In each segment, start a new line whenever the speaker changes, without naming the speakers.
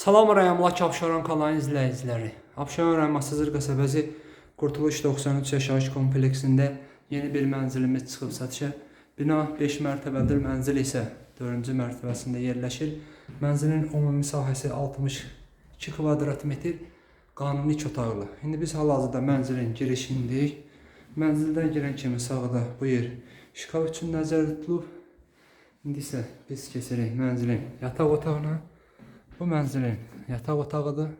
Salam rəyamlak Abşeron kanalının izləyiciləri. Abşeron rayon Masazır qəsəbəsi Qurtuluş 93 yaşayış kompleksində yeni bir mənzilimiz çıxıb satışa. Bina 5 mərtəbədir, mənzil isə 4-cü mərtəbəsində yerləşir. Mənzilin ümumi sahəsi 62 kvadrat metr, qanuni iki otaqlı. İndi biz hal-hazırda mənzilin girişindəyik. Mənzildən girən kimi sağda bu yer şkaf üçün nəzərdə tutulub. İndi isə biz keçirik mənzilin yataq otağına. Bu mənzilin yataq otağıdır.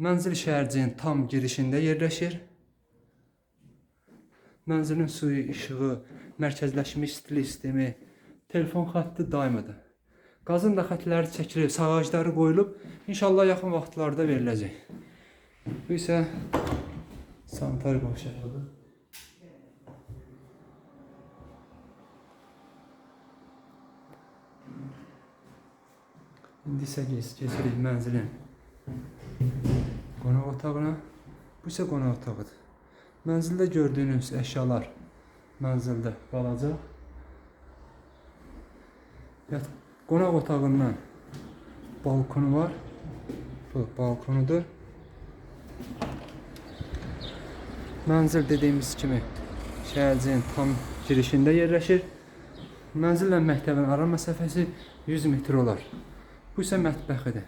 Mənzil şəhərciyin tam girişində yerləşir. Mənzilin suyu, işığı, mərkəzləşmiş istilik sistemi, telefon xətti daimidir. Qazın da xətləri çəkilib, sağacları qoyulub, inşallah yaxın vaxtlarda veriləcək. Bu isə sanitar qonşuluğudur. 58 keçirik mənzilin qonaq otağına. Bu isə qonaq otağıdır. Mənzildə gördüyünüz əşyalar mənzildə qalacaq. Yat qonaq otağından balkonu var. Bu balkonudur. Mənzil dediyimiz kimi şəhərciyin tam girişində yerləşir. Mənzillə məktəbin ara məsafəsi 100 metr olar. Bu isə mətbəxidir.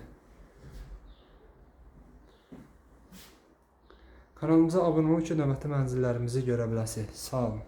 Kanalımıza abunə olun ki, növbəti mənzillərimizi görə biləsiniz. Sağ olun.